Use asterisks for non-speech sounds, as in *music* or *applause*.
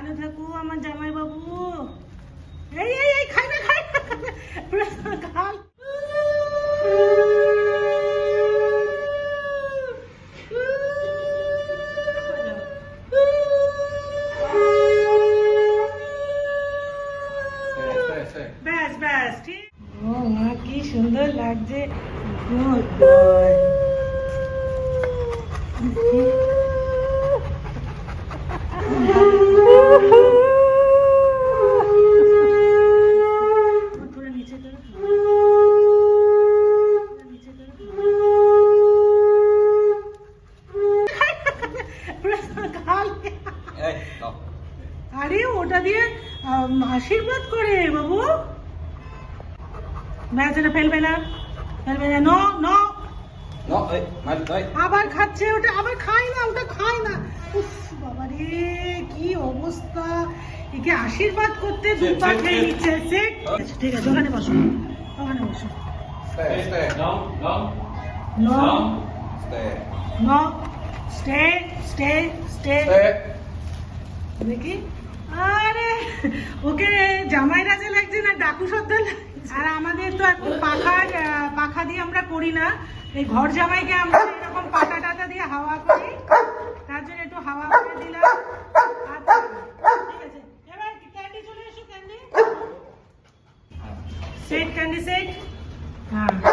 ভালো থাকো আমার জামাই বাবু এই এই এই খাই না খাই গাল। ব্যাস ব্যাস ঠিক। ও মা কি সুন্দর লাগছে। *laughs* আরে ওটা দিয়ে আশীর্বাদ করে বাবু। ব্যাস ফেলবে না। ফেলবে না। No no. আবার খাচ্ছে ওটা আবার খায় না ওটা খায় না। উফ বাবা রে কি অবস্থা। একে আশীর্বাদ করতে দু পা খেয়ে নিচ্ছে ঠিক আছে ওখানে বসো। ওখানে বসো। No. No. Stay stay. Stay. দেখি। আরে, ওকে জামাই রাজা লাগছে না, ডাকু সর্দার আর আমাদের তো এখন পাখার পাখা দিয়ে আমরা করি না। এই ঘর জামাইকে আমরা এরকম পাতা টাটা দিয়ে হাওয়া করি। তার জন্য একটু হাওয়া করে দিলাম। সেট ক্যান্ডি সেট হ্যাঁ।